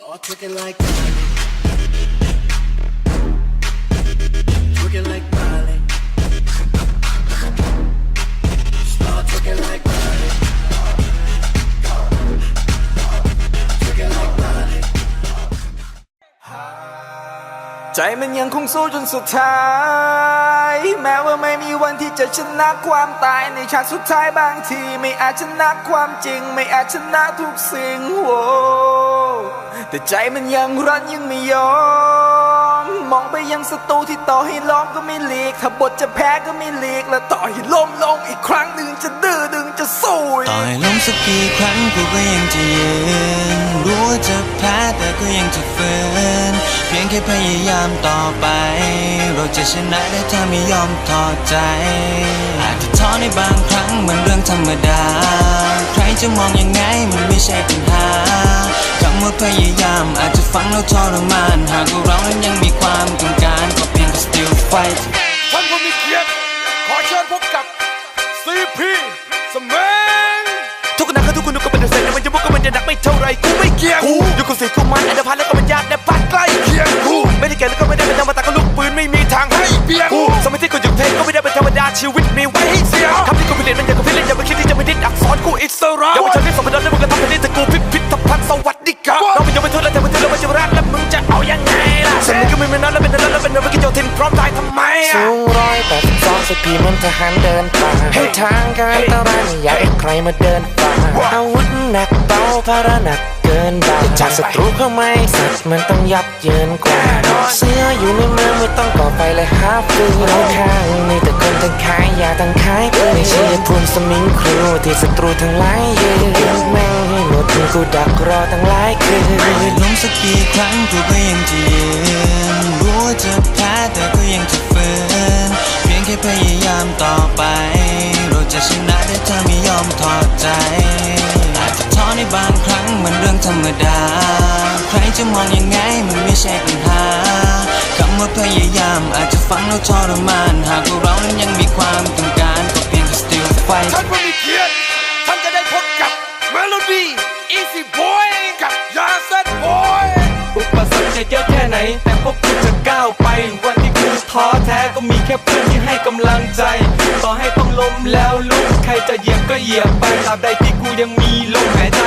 Start twerking like Miley. Twerking like Miley. Start twerking like Miley. Twerking like Miley. ใจมันยังคงสู้จนสุดท้าย แม้ว่าไม่มีวันที่จะชนะความตายในฉากสุดท้ายบางที ไม่อาจชนะความจริง ไม่อาจชนะทุกสิ่งโว้ แต่ใจมันยังรันยังไม่ยอม มองไปยังศัตรูที่ต่อให้ล้อมก็ไม่หลีก ถ้าบทจะแพ้ก็ไม่หลีก และต่อให้ล้มลงอีกครั้งหนึ่งจะดื้อดึงจะสู้ต่อยล้มสักกี่ครั้งกูก็ยังจะยืนรู้ว่าจะแพ้แต่ก็ยังจะฝืน พียงแค่พยายามต่อไป เราจะชนะได้ถ้าไม่ยอมถอดใจ อาจจะท้อในบางครั้งมันเรื่องธรรมดา ใครจะมองยังไงมันไม่ใช่ปัญหาคำว่าพยายามอาจจะฟังแล้วทรมาน หากว่าเรานั้นยังมีความต้องการก็เพียงแค่ still fight ท่านผู้มีเกียรติขอเชิญพบกับ CP สมังทุกคนนะครับทุกคนดูก็เป็นเดอะเซนแต่มันจะบุกก็มันจะหนักไม่เท่าไรกูไม่เกี่ยงกูอยู่กับสีกูมันอันดพันแล้ว ชีวิตมีไว้ให้เสียคำที่กูผลิตมันอย่างกับพิเรนอย่าไปคิดที่จะไม่ดิ้นอักษรกูอิสระอย่าไปเจอที่สมบัติแล้วมึงก็ทำให้ได้แต่กูพิพิธภัณฑ์สวัสดิการเราไม่ยอมไปทุนแล้วแต่มันทุนแล้วมันจะรักแล้วมึงจะเอายังไงล่ะสมัยก็ไม่มีนั้นแล้วเป็นนั้นแล้วเป็นนั้นไม่กินโยทินพร้อมตายทำไมอะสูงร้อยแปดสิบสองสปีเหมันทหารเดินป่าเฮ้ยทางการตะรายไม่อยากให้ใครมาเดินป่าอาวุธหนักเบาภาระหนัก เกินบ่าจากศัตรูเข้ามาสัตว์มันต้องยับเยินกว่า เสื้ออยู่ในมือไม่ต้องก่อไฟเลยหาฟืนข้างมีแต่คนทั้งขายยาทั้งขายปืนไม่ใช่ภูมิสมิงครูที่ศัตรูทั้งหลายยืนแม่งให้หมดถึงกูดักรอตั้งหลายคืนล้มสักกี่ครั้งกูก็ยังจะยืนรู้ว่าจะแพ้แต่ก็ยังจะฝืนเพียงแค่พยายามต่อไป เราจะชนะได้ถ้าไม่ยอมถอดใจ ในบางครั้งมันเรื่องธรรมดา ใครจะมองยังไงมันไม่ใช่ปัญหาคำว่าพยายามอาจจะฟังแล้วทรมาน หากว่าเรานั้นยังมีความต้องการก็เพียงแค่ still fight ท่านผู้มีเกียรติท่านจะได้พบกับ Melody Easy Boy กับยาเซน Boy อุปสรรคจะเยอะแค่ไหน แต่พวกกูจะก้าวไปวัน ท้อแท้ก็มีแค่เพื่อนที่ให้กำลังใจ ต่อให้ต้องล้มแล้วลุกใครจะเหยียบก็เหยียบไปตราบใดที่กูยังมีลมหายใจ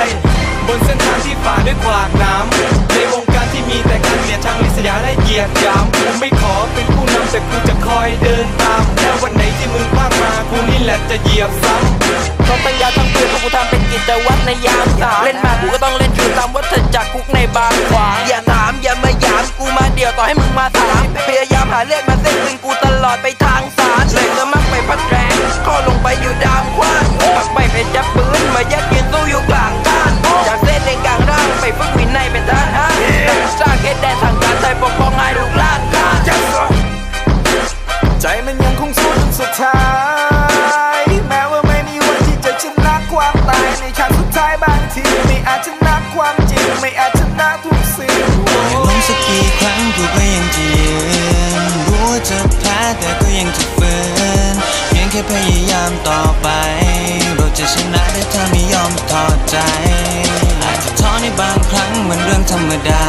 บนเส้นทางที่ฝ่าด้วยขวากน้ำในวงการที่มีแต่การเกลียดชังลิษยาและเหยียดยามกูไม่ขอเป็นผู้นำแต่กูจะคอยเดินตามแค่วันไหนที่มึงพลาดมากูนี่แหละจะเหยียบซ้ำต้องปัญญาทั้งเพื่อนกกูทำเป็นกิจวัตรในยามสามเล่นมากูก็ต้องเล่นอยู่ตามวัฏจักรคุกในบางขวางอย่าถามอย่ามาหยามกูมาเดียวต่อให้มึงมาถามพยาย หาเลือดมาเส้นมึงกูตลอดไปทางสารเลยจะมักไปพัดแรงก็ลงไปอยู่ดามกว้างปักไปเป็นจับปืนมายัดยืนสู้อยู่กลางด้านจากเส้นเลนกลางร่างไปฝึกวินัยเป็นทหารสร้างเขตแดนทางการไทยปกครองให้ลูกหลานกันใจมันยังคงสู้จนสุดท้ายแม้ว่าไม่มีวันที่จะชนะความตายในฉากสุดท้ายบางทีไม่อาจชนะความจริงไม่อาจชนะทุก ยังจะฝืนเพียงแค่พยายามต่อไป เราจะชนะได้ถ้าไม่ยอมถอดใจ อาจจะท้อในบางครั้งมันเรื่องธรรมดา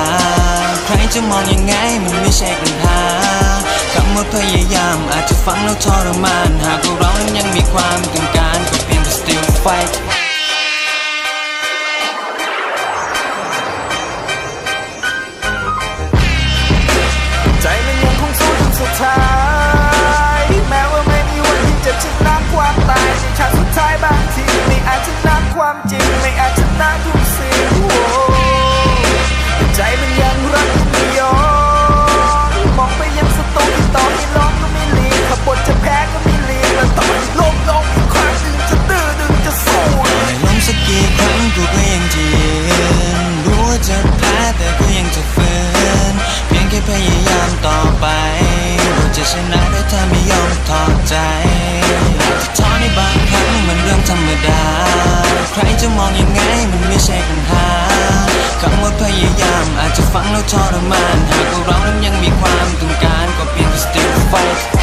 ใครจะมองยังไงมันไม่ใช่ปัญหาคำว่าพยายามอาจจะฟังแล้วทรมาน หากว่าเรานั้นยังมีความต้องการก็เพียงแค่ still fight ความจริงไม่อาจชนะทุกสิ่งใจมันยังรักยังไม่ยอมมองไปยังศัตรูที่ต่อให้ล้อมก็ไม่หลีกถ้าบทจะแพ้ก็ไม่หลีกและต่อให้ล้มลงอีกครั้งหนึ่งจะดื้อดึงจะสู้ต่ล้มสักกี่ครั้งกูก็ยังจะยืนรู้ว่าจะแพ้แต่ก็ยังจะฝืนเพียงแค่พยายามต่อไปเราจะชนะ จะมองยังไงมันไม่ใช่ปัญหาคำว่าพยายามอาจจะฟังแล้วทรมานหากว่าเรานั้นยังมีความต้องการก็เพียงแค่ still fight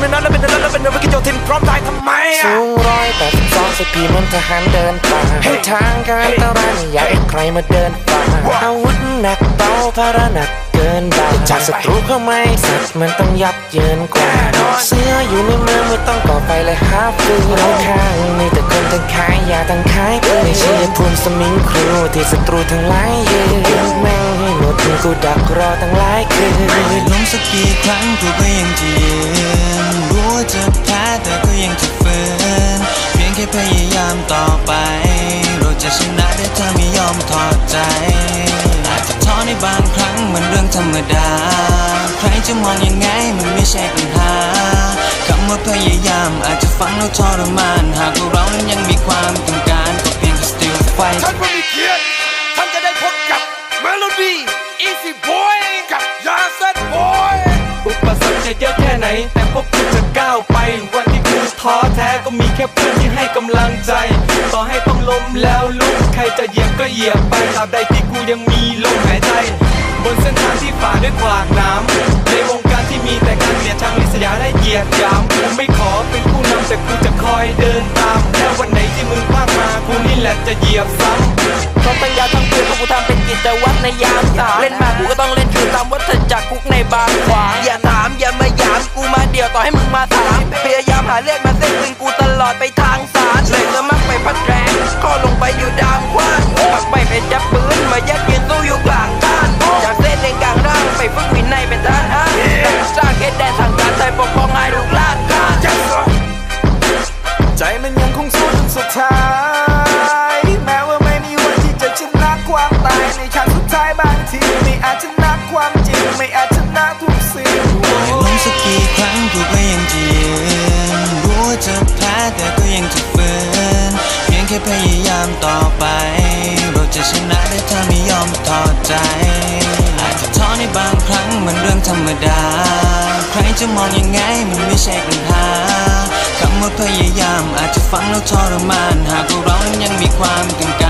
เป็นนั้นแล้วเป็นนั้นแล้วเป็นนั้นเมื่อกี้โยทินพร้อมตายทำไมสูงร้อยแปดสิบสองสิบปีมันทหารเดินป่าให้ทางการอันตรายไม่อยากให้ใครมาเดินฝ่าอาวุธหนักเบาภาระหนักเกินบ่าจากศัตรูเข้าไมาสัตว์มันต้องยับเยินกว่าเสื้ออยู่ในมืองไม่ต้องก่อไฟเลยหาฟืนข้างมีแต่คนทั้งขายยาทั้งขายปืนไม่ใช่ภูมิสมิงครูที่ศัตรูทั้งหลายยืนแม่ งให้หมดกูดักรอตั้งหลายคืนไม่ล้มสักกี่ครั้งกูก็ยังจะยืนรู้ว่าจะแพ้แต่ก็ยังจะฝืนเพียงแค่พยายามต่อไป เราจะชนะได้ถ้าไม่ยอมถอดใจ อาจจะท้อในบางครั้งมันเรื่องธรรมดา ใครจะมองยังไงมันไม่ใช่ปัญหาคำว่าพยายามอาจจะฟังแล้วทรมาน หากว่าเรานั้นยังมีความต้องการก็เพียงแค่ still fight ท่านผู้มีเกียรติท่านจะได้พบกับเมโลดี้ Easy Boy กับยาเซนบอยอุปสรรคจะเยอะแค่ไหน แต่พวกกูจะก้าวไป วันที่กูท้อแท้ก็มีแค่เพื่อนที่ให้กำลังใจ ต่อให้ต้องล้มแล้วลุกใครจะเหยียบก็เหยียบไปตราบใดที่กูยังมีลมหายใจ บนเส้นทางที่ฝ่าด้วยขวากน้ำในวงการที่มีแต่การเกลียดชังลิษยาและเหยียดยามกูไม่ขอเป็นผู้นำแต่กูจะคอยเดินตามแค่วันไหนที่มึงพลาดมากูนี่แหละจะเหยียบซ้ำ ต้องตั้งยาทั้งปืนเพราะกูทำเป็นกิจวัตรในยามสามเล่นมากูก็ต้องเล่นอยู่ตามวัฏจักรคุกในบางขวางอย่าถามอย่ามาหยามกูมาเดี่ยวต่อให้มึงมาถามพยายามหาเลือดมาเส้นมึงกูตลอดไปทางสารเลยจะมักไปพัดแรงข้อลงไปอยู่ดามขวา ต่อไป เราจะชนะได้เธอไม่ยอมถอดใจ อาจจะท้อในบางครั้งมันเรื่องธรรมดา ใครจะมองยังไงมันไม่ใช่ปัญหาคำว่าพยายามอาจจะฟังแล้วทรมาน หากว่าเรายังมีความต้องการ